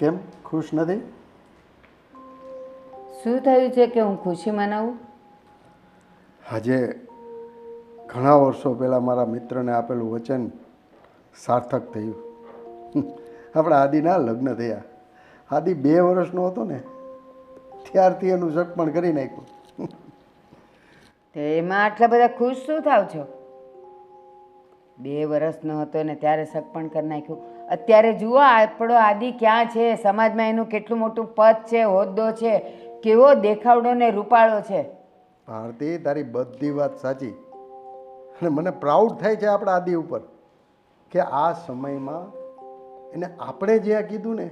કેમ? ખુશ નથી? શું થયું છે કે હું ખુશી મનાવું? આજે ઘણા વર્ષો પહેલાં મારા મિત્રને આપેલું વચન સાર્થક થયું. આપણા આદિના લગ્ન થયા. આદિ બે વર્ષનો હતો ને ત્યારથી એનું સગપણ કરી નાખ્યું. તો એમાં આટલા બધા ખુશ શું થાવ છો? બે વર્ષનો હતો ને ત્યારે સગપણ કરી નાખ્યું. અત્યારે જુઓ આપણો આદિ ક્યાં છે? સમાજમાં એનું કેટલું મોટું પદ છે હોદ્દો છે? કેવો દેખાવડો ને રૂપાળો છે? ભારતી તારી બધી વાત સાચી. અને મને પ્રાઉડ થાય છે આપણા આદિ ઉપર કે આ સમયમાં એને આપણે જે આ કીધું ને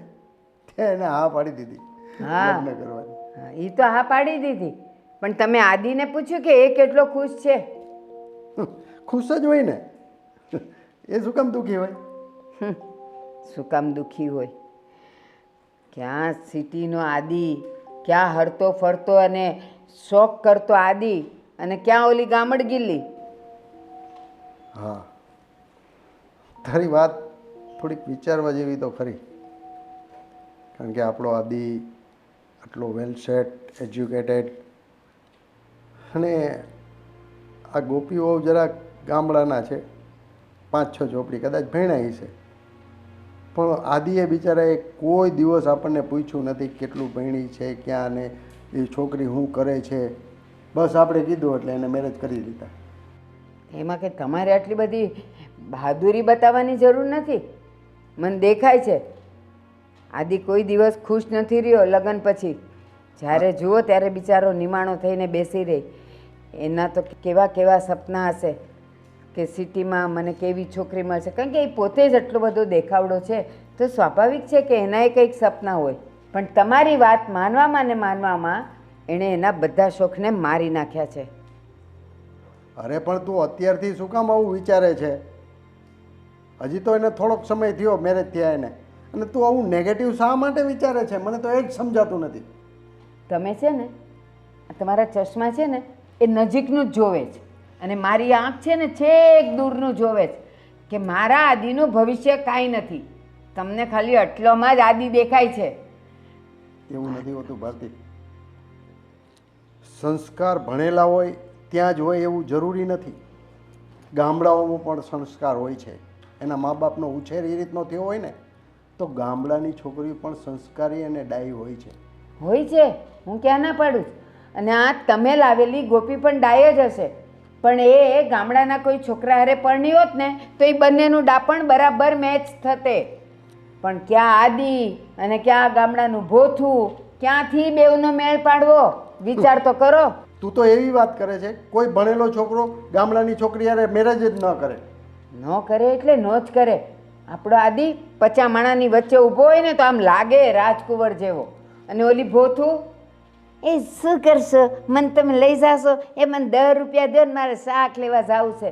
તે એને હા પાડી દીધી. હા. લગ્ન કરવાની. હા એ તો હા પાડી દીધી. પણ તમે આદિને પૂછ્યું કે એ કેટલો ખુશ છે? ખુશ જ હોય ને. એ શું કામ દુઃખી હોય? શું કામ દુઃખી હોય? ક્યાં સિટીનો આદિ, ક્યાં હરતો ફરતો અને શોખ કરતો આદિ અને ક્યાં ઓલી ગામડ ગિલ્લી હા. તારી વાત થોડીક વિચારવા જેવી તો ખરી. કારણ કે આપણો આદિ આટલો વેલ સેટ એજ્યુકેટેડ અને આ ગોપીઓ જરાક ગામડાના છે. પાંચ છ ઝોપડી કદાચ ભણાઈ છે. પણ આદિએ બિચારાએ કોઈ દિવસ આપણને પૂછ્યું નથી કેટલું ભણી છે, ક્યાં ને એ છોકરી શું કરે છે. બસ આપણે કીધું એટલે એને મેરેજ કરી દીધા એમાં કે તમારે આટલી બધી બહાદુરી બતાવવાની જરૂર નથી. મને દેખાય છે. આદિ કોઈ દિવસ ખુશ નથી રહ્યો લગ્ન પછી. જ્યારે જુઓ ત્યારે બિચારો નિમાણો થઈને બેસી રહી. એના તો કેવા કેવા સપના હશે. કે સિટીમાં મને કેવી છોકરી મળશે? કારણ કે એ પોતે જ એટલો બધો દેખાવડો છે તો સ્વાભાવિક છે કે એનાએ કંઈક સપના હોય. પણ તમારી વાત માનવામાં ને માનવામાં એણે એના બધા શોખને મારી નાખ્યા છે. અરે પણ તું અત્યારથી શું કામ આવું વિચારે છે? હજી તો એને થોડોક સમય થયો મેરેજ થયા એને. અને તું આવું નેગેટિવ શા માટે વિચારે છે? મને તો એ જ સમજાતું નથી. તમે છે ને તમારા ચશ્મા છે ને એ નજીકનું જ જોવે છે. અને મારી આંખ છે ને છેક દૂરનું જોવે છે કે મારા આદિનું ભવિષ્ય કાંઈ નથી. તમને ખાલી અટલોમાં જ આદિ દેખાય છે. એવું નથી હોતું ભારતી. સંસ્કાર ભણેલા હોય ત્યાં જ હોય એવું જરૂરી નથી. ગામડાઓમાં પણ સંસ્કાર હોય છે. એના મા બાપનો ઉછેર એ રીતનો થયો હોય ને તો ગામડાની છોકરીઓ પણ સંસ્કારી અને ડાઈ હોય છે. હોય છે. હું ક્યાં ના પાડું. અને આ તમે લાવેલી ગોપી પણ ડાય જ હશે. પણ એ ગામડાના કોઈ છોકરા હારે પરણી હોત ને તો એ બંનેનું ડાપણ બરાબર મેચ થતે. પણ ક્યાં આદિ અને ક્યાં ગામડાનું ભોથું ક્યાંથી બેવનો મેળ પાડવો? વિચાર તો કરો. તું તો એવી વાત કરે છે કોઈ ભણેલો છોકરો ગામડાની છોકરી હારે મેરેજ જ ન કરે. ન કરે એટલે નો જ કરે. આપણો આદિ પચા માણાની વચ્ચે ઊભો હોય ને તો આમ લાગે રાજકુંવર જેવો. અને ઓલી ભોથું એ શું કરશો? મને તમે લઈ જાશો? એ મને દસ રૂપિયા દો ને મારે શાક લેવા જવું છે.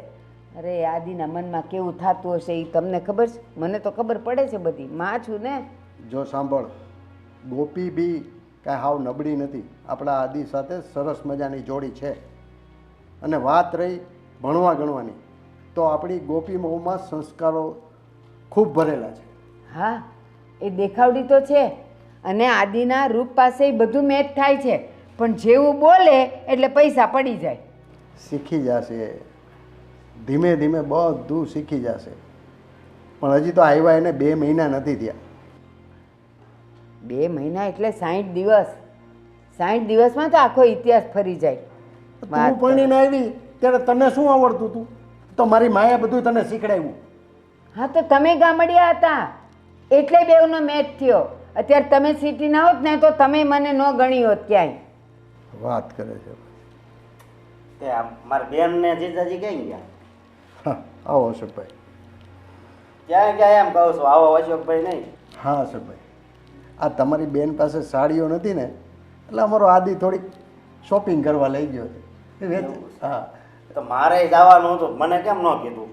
અરે આદિના મનમાં કેવું થતું હશે એ તમને ખબર છે? મને તો ખબર પડે છે બધી. માં છું ને. જો સાંભળ ગોપી બી કાંઈ હાવ નબળી નથી. આપણા આદિ સાથે સરસ મજાની જોડી છે. અને વાત રહી ભણવા ગણવાની. તો આપણી ગોપી મહુમાં સંસ્કારો ખૂબ ભરેલા છે. હા એ દેખાવડી તો છે. અને આદિના રૂપ પાસે બધું મેચ થાય છે. પણ જેવું બોલે એટલે પૈસા પડી જાય. શીખી જશે. ધીમે ધીમે બધું શીખી જશે. પણ હજી તો આવ્યા એને બે મહિના નથી થયા. બે મહિના એટલે સાઠ દિવસ. સાઠ દિવસમાં તો આખો ઇતિહાસ ફરી જાય. તું પરણીને આવી ત્યારે તને શું આવડતું હતું તો મારી માએ બધું તને શીખડાવ્યું. હા તો તમે ગામડિયા હતા. એટલે બેવનો મેચ થયો. અત્યારે તમે સિટીના હોત ને તો તમે મને ન ગણી હોત ક્યાંય. વાત કરે છે. તે મારા બેન ને જીજાજી કઈ ગયા? હા આવો અશોકભાઈ. ક્યાં ગયા એમ કહું છું આવો અશોકભાઈ નહીં. હા અશોકભાઈ. આ તમારી બેન પાસે સાડીઓ નથી ને એટલે અમારો આદિ થોડીક શોપિંગ કરવા લઈ ગયો છે. એ હા. તો મારે જવાનું હતું મને કેમ ન કીધું?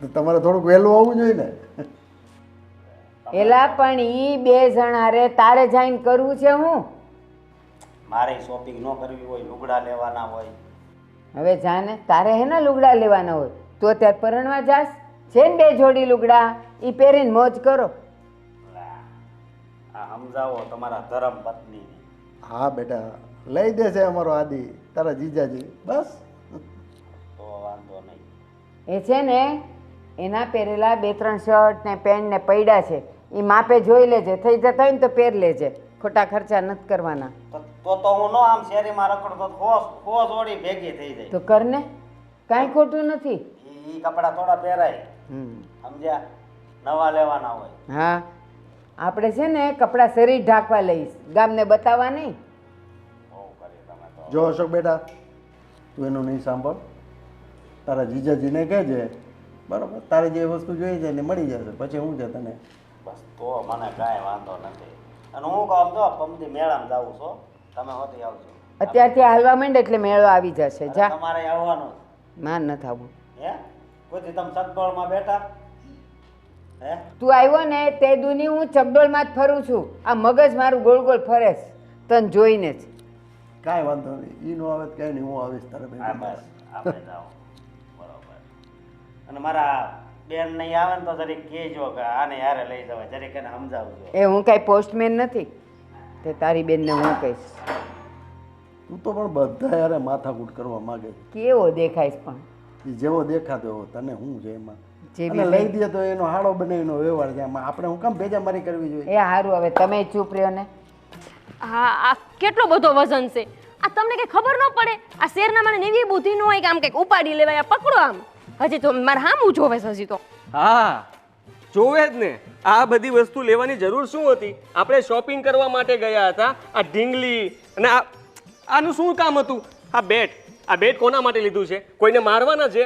તો તમારે થોડુંક વહેલું આવવું જોઈએ ને. એલા પણ ઈ બે જણા રે તારે જઈને કરવું છે હું? મારે શોપિંગ ન કરવી હોય લુગડા લેવાના હોય. હવે જાને તારે હેના લુગડા લેવાના હોય? તો અત્યારે પરણવા જાસ છે ને બે જોડી લુગડા? ઈ પહેરીને મોજ કરો. આ સમજાવો તમારા ધર્મ પત્ની. હા બેટા લઈ દેશે અમારો આદિ તારા જીજાજી બસ. તો વાંધો નહીં. એ છે ને એના પહેરેલા બે ત્રણ શર્ટ ને પેન્ટ ને પૈડા છે. એ માપે જોઈ લેજે થઈ જતા હોય ને તો પહેર લેજે. ખોટા ખર્ચા નથી કરવાના. તો તો હું નો આમ શેરીમાં રખડતો તો ખોસ હોશ ઓડી ભેગી થઈ જાય. તો કરને કાંઈ ખોટું નથી. ઈ કપડા થોડા પહેરાય. હમ. સમજ્યા? નવા લેવાના હોય. હા. આપણે છે ને કપડાં શરીર ઢાંકવા લઈશ. ગામને બતાવવા નહીં. કરી જો અશોક બેટા તું એનું નહીં સાંભળ. તારા જીજાજીને કહેજે. બરાબર? તારે જે વસ્તુ જોઈએ છે એને મળી જશે. પછી હું છે તને બસ તો મને કાંઈ વાંધો નથી. અને હું કહું જો પમદી મેળામાં જાઉં છો. તમે હોતી આવજો. અત્યારથી હાલવા માંડે એટલે મેળો આવી જશે જા. તમારે આવવાનું માન ન થાવું. હે? કોઈથી તમે સગડોળમાં બેઠા? હે? તું આવ્યો ને તે દુની હું ચકડોળમાં જ ફરું છું. આ મગજ મારું ગોળ ગોળ ફરે છે. તને જોઈને જ. કાંઈ વાંધો નહીં. એ નો આવે કાંઈ નહીં. હું આવીશ તારે બસ. આપણે જાઓ. બરાબર. અને મારા બેન નહીં આવે ને તો જરીક કહેજો કે આને યારે લઈ જવાય જરીક એને સમજાવજો. એ હું કાંઈ પોસ્ટમેન નથી? તે તારી બેનને હું કહીશ. તું તો પણ બધા યારે માથાકૂટ કરવા માંગે કેવો દેખાઈશ પણ? જેવો દેખાતો એવો તને શું છે એમાં? જેવી અને લઈ દે તો એનો હાડો બનાવીનો વ્યવહાર છે એમાં આપણે હું કામ ભેજામારી કરવી જોઈએ? એ સારું હવે તમે ચૂપ રહ્યો ને. હા આ કેટલો બધો વજન છે? આ તમને કઈ ખબર ન પડે? આ શેરના મને એવી બુદ્ધિ ન હોય કે આમ કંઈક ઉપાડી લેવાય આ પકડો આમ. હજી તો મારે હામું જોવે છે હજી તો. હા જોવે જ ને. આ બધી વસ્તુ લેવાની જરૂર શું હતી? આપણે શોપિંગ કરવા માટે ગયા હતા આ ઢીંગલી અને આ આનું શું કામ હતું? આ બેટ. આ બેટ કોના માટે લીધું છે? કોઈને મારવાના છે?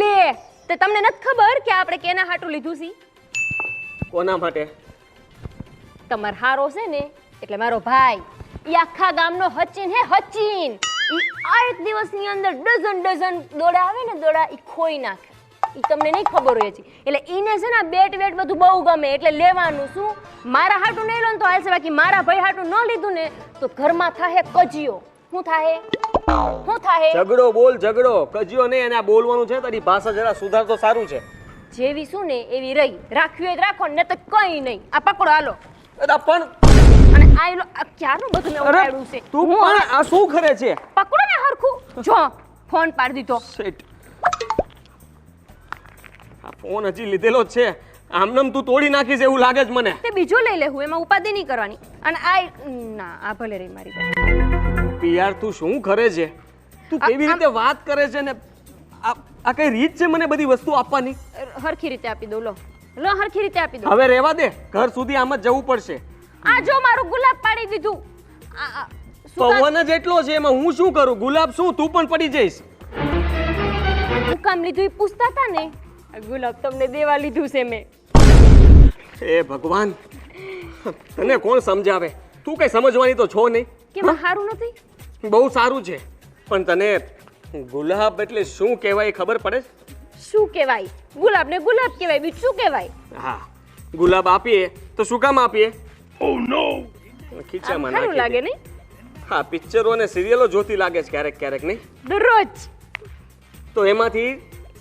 લે તે તમને નથી ખબર કે આપણે કેના હાટું લીધું છે? કોના માટે? તમાર હારો છે ને એટલે મારો ભાઈ. એ આખા ગામનો હચીન હે હચીન. આ એક દિવસની અંદર ડઝન ડઝન દોડા આવે ને દોડા એ ખોઈ નાખે. એ તમને નહીં ખબર હોય છે એટલે એને છે ને બેટ વેટ બધું બહુ ગમે એટલે લેવાનું શું? મારા હાટું નહીં લો તો હાલશે બાકી મારા ભાઈ હાટું ન લીધું ને તો ઘરમાં થાહે કજિયો. શું થાહે? શું થાહે? ઝઘડો બોલ ઝઘડો. કજિયો નહીં અને આ બોલવાનું છે તારી ભાષા જરા સુધાર તો સારું છે. જેવી શું ને એવી રહી. રાખવી હોય રાખો ને તો કઈ નહીં. આ પકડો હાલો. પણ અને આ એલો ક્યારનું બધું મેં ઉડાડ્યું છે? તું પણ આ શું કરે છે? પકડો ને હરખું. જો ફોન પાડી દીધો. Shit. આ ફોન હજી લીધેલો જ છે. આમનામ તું તોડી નાખીશ એવું લાગે છે મને. તે બીજો લઈ લેવું એમાં ઉપાધિ નહીં કરવાની. અને આ ના આ ભલે રહી મારી પાસે પિયાર તું શું કરે છે? તું કેવી રીતે વાત કરે છે ને? આ આ કઈ રીત છે મને બધી વસ્તુ આપવાની? હરખી રીતે આપી દો લો. લો હરખી રીતે આપી દો હવે રહેવા દે. ઘર સુધી આમ જ જવું પડશે. આ જો મારું ગુલાબ પાડી દીધું. પવન જ એટલો છે એમાં હું શું કરું? ગુલાબ શું? તું પણ પડી જઈશ. હું કામ લીધું એ પૂછતા હતા ને? આ ગુલાબ તમને દેવા લીધું છે મેં. હે ભગવાન તને કોણ સમજાવે? તું કઈ સમજવાની તો છો નહીં. કે સારું નથી? બહુ સારું છે. પણ તને ગુલાબ એટલે શું કહેવાય ખબર પડે શું કહેવાય? ગુલાબ ને ગુલાબ કહેવાય બીજું શું કહેવાય? હા ગુલાબ આપીએ તો શું કામ આપીએ? ઓ નો આ ખીચામાં સારું લાગે નહીં? હા પિક્ચરો અને સિરિયલો જોતી લાગે છે ક્યારેક ક્યારેક નહીં? દરરોજ. તો એમાંથી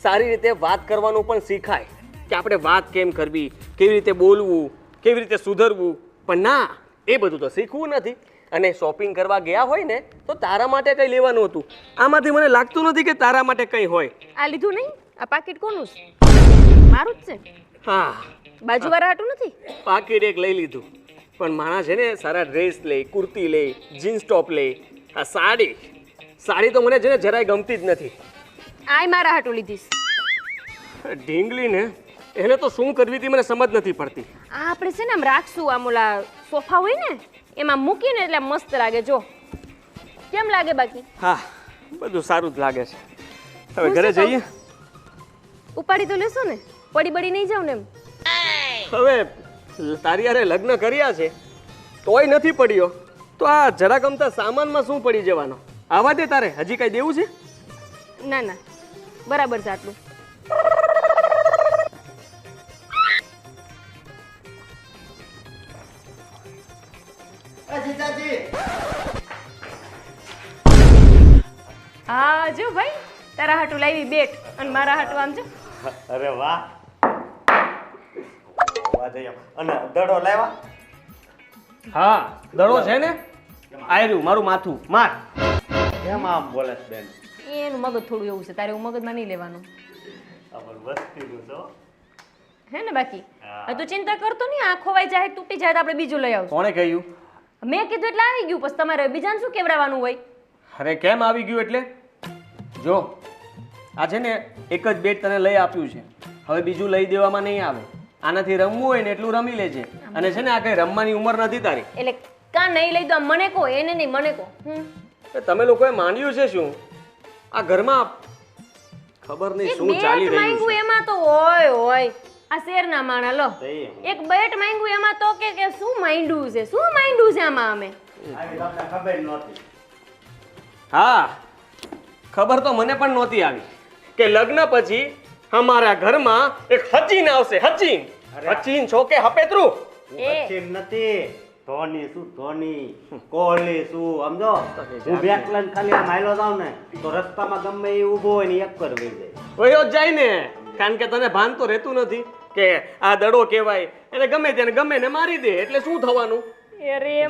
સારી રીતે વાત કરવાનું પણ શીખાય કે આપણે વાત કેમ કરવી કેવી રીતે બોલવું કેવી રીતે સુધરવું. પણ ના એ બધું તો શીખવું નથી. અને શોપિંગ કરવા ગયા હોય ને તો તારા માટે કંઈ લેવાનું હતું? આમાંથી મને લાગતું નથી કે તારા માટે કંઈ હોય. આ લીધું નહીં? આ પાકીટ કોનું છે? મારું જ છે. હા. બાજુવાળા હાટું નથી? પાકીટ એક લઈ લીધું. પણ માણસ છે ને સારા ડ્રેસ લે કુર્તી લે જીન્સ ટોપ લે. આ સાડી સાડી તો મને છે ને જરાય ગમતી જ નથી. આય મારા હાટુ લીધીશ. ઢીંગલી ને એને તો શું કરવી હતી મને સમજ નથી પડતી. આ આપણે છે ને આમ રાખશું આમ ઓલા સોફા હોય ને એમાં મૂકીને એટલે મસ્ત લાગે જો. કેમ લાગે બાકી? હા બધું સારું જ લાગે છે. હવે ઘરે જઈએ? ઉપાડી તો લેશો ને પડી બડી નહીં જાવ ને એમ. હવે તારી યારે લગ્ન કર્યા છે તોય નથી પડ્યો. તો આ જરા ગમતા સામાનમાં શું પડી જવાનો? આવા દે તારે હજી કઈ દેવું છે? ના ના. બરાબર છે આટલું. હા જો ભાઈ તારા હાટું લાવી બેટ અને મારા હાટું આમ જો. અરે વાહ. વાહ જઈએ અને દડો લાવ્યા? હા દડો છે ને? આયરું મારું માથું. માર. કેમ આમ બોલે છે બેન? એનું મગજ થોડું એવું છે તારે એવું મગજમાં નહીં લેવાનું. અમર વસ્તી છો હે. ને બાકી? તું ચિંતા કરતો નહીં આ ખોવાઈ જાય તૂટી જાય તો આપણે બીજું લઈ આવશું. કોણે કહ્યું? મેં કીધું એટલે આવી ગયું પછી તમારે બીજાને શું કેવડાવવાનું હોય? અરે કેમ આવી ગયું એટલે? જો આ છે ને એક જ બેટ તને લઈ આપ્યું છે. હવે બીજું લઈ દેવામાં નહીં આવે. આનાથી રમવું હોય ને એટલું રમી લેજે. અને છે ને આ કઈ રમવાની ઉંમર નથી તારી. એટલે કા નહીં લઈ દો મને કહો એને નહીં મને કહો. હમ. તમે લોકોએ માંડ્યું છે શું? આ ઘરમાં ખબર નહીં શું ચાલી રહ્યું છે. એમાં તો હોય હોય. આ શેરના માણા લો. એક બેટ માંગ્યું એમાં તો કે કે શું માંડ્યું છે? શું માંડ્યું છે આમાં અમે? ખબર નહોતી. હા ખબર તો મને પણ નહોતી આવી. કે લગ્ન પછી અમારા ઘરમાં એક હચીન આવશે હચીન. હચીન છો કે હપેતરું? સચિન નથી. ધોની શું ધોની. કોહલી શું સમજો? હું બેકલન ખાલી આમ જાઉં ને તો રસ્તામાં ગમે એ ઊભો હોય ને એક પર વહી જાય. વયો જાય ને. કારણ કે તને ભાન તો રહેતું નથી કે આ દડો કહેવાય. એટલે ગમે તેને ગમે ને મારી દે. એટલે શું થવાનું?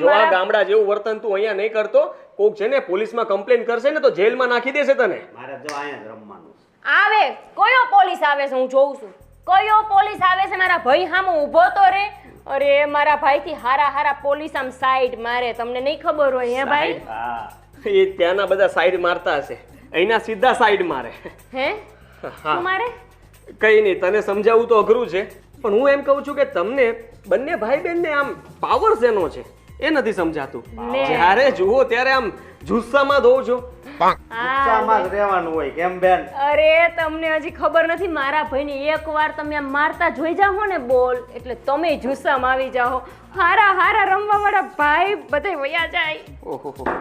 જો આ ગામડા જેવું વર્તન તું અહીંયા નહીં કરતો કોક છે ને પોલીસમાં કમ્પ્લેન કરશે ને તો જેલમાં નાખી દેશે તને. મારે જો અહીંયા રમવાનું આવે. કયો પોલીસ આવે છે હું જોઉં છું. કયો પોલીસ આવે છે? મારા ભાઈ સામે ઊભો તો રે. અરે મારા ભાઈથી હારા હારા પોલીસ આમ સાઈડ મારે. તમને નહીં ખબર હોય હે ભાઈ? એ ત્યાંના બધા સાઈડ મારતા હશે. અહીંના સીધા સાઈડ મારે. હે? હા. શું મારે? કઈ નહીં તને સમજાવવું તો અઘરું છે. પણ હું એમ કહું છું કે તમને બંને ભાઈ બહેનને આમ પાવર શેનો છે? એ નથી સમજાતું. જ્યારે જુઓ ત્યારે આમ જુસ્સામાં દો છો. ગુસ્સામાં જ રહેવાનું હોય કેમ બેન? અરે તમને હજી ખબર નથી મારા ભાઈને એકવાર તમે આમ મારતા જોઈ જાઓ ને બોલ એટલે તમે જુસ્સામાં આવી જાઓ હારા હારા રમવા વાળા ભાઈ બધે વયા જાય. ઓહો તમે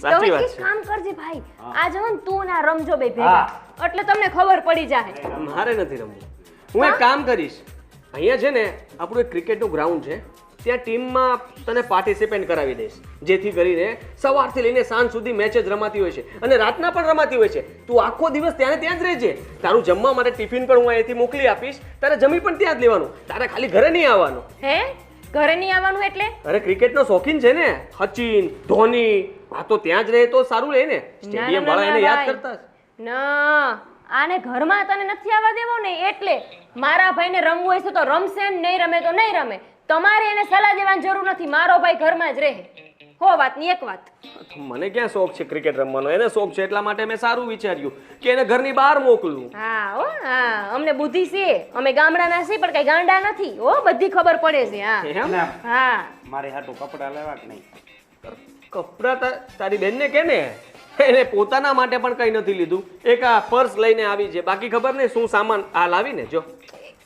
સાચી વાત છે. કામ કરજે ભાઈ આ જો ને તું ના રમજો બે ભેગા. એટલે તમને ખબર પડી જાય મારે નથી રમવું. હું એક કામ કરીશ. અહીંયા છે ને આપણું એક ક્રિકેટનું ગ્રાઉન્ડ છે. ત્યાં ટીમમાં તને પાર્ટિસિપેન્ટ કરાવી દઈશ. જેથી કરીને સવારથી લઈને સાંજ સુધી મેચ જ રમાતી હોય છે. અને રાતના પણ રમાતી હોય છે. તું આખો દિવસ ત્યાં ત્યાં જ રહેજે. તારું જમવા માટે ટિફિન પણ હું અહીંથી મોકલી આપીશ. તારે જમી પણ ત્યાં જ લેવાનું. તારે ખાલી ઘરે નહીં આવવાનું. હે? ઘરે નહીં આવવાનું એટલે? અરે ક્રિકેટનો શોખીન છે ને. સચિન ધોની આ તો ત્યાં જ રહે તો સારું રહે ને. સ્ટેડિયમ વાળા એને યાદ કરતા ના. આને ઘરમાં તને નથી આવવા દેવો ને? એટલે મારા ભાઈને રમવું હોય તો રમશે ને નહીં રમે તો નહીં રમે. તમારે એને સલાહ દેવાની જરૂર નથી. મારો ભાઈ ઘરમાં જ રહે. હો વાતની એક વાત. મને ક્યાં શોખ છે ક્રિકેટ રમવાનો? એને શોખ છે એટલા માટે મેં સારું વિચાર્યું કે એને ઘરની બહાર મોકલું. હા હો હા. અમને બુદ્ધિ છે. અમે ગામડાના છીએ પણ કઈ ગાંડા નથી. હો બધી ખબર પડે છે હા. એમ? અને હા. મારે હાટું કપડા લેવા કે નહીં? કપડા તા- તારી બેનને કે ને એને પોતાના માટે પણ કંઈ નથી લીધું. એક આ પર્સ લઈને આવી છે. બાકી ખબર નહીં શું સામાન આ લાવીને જો.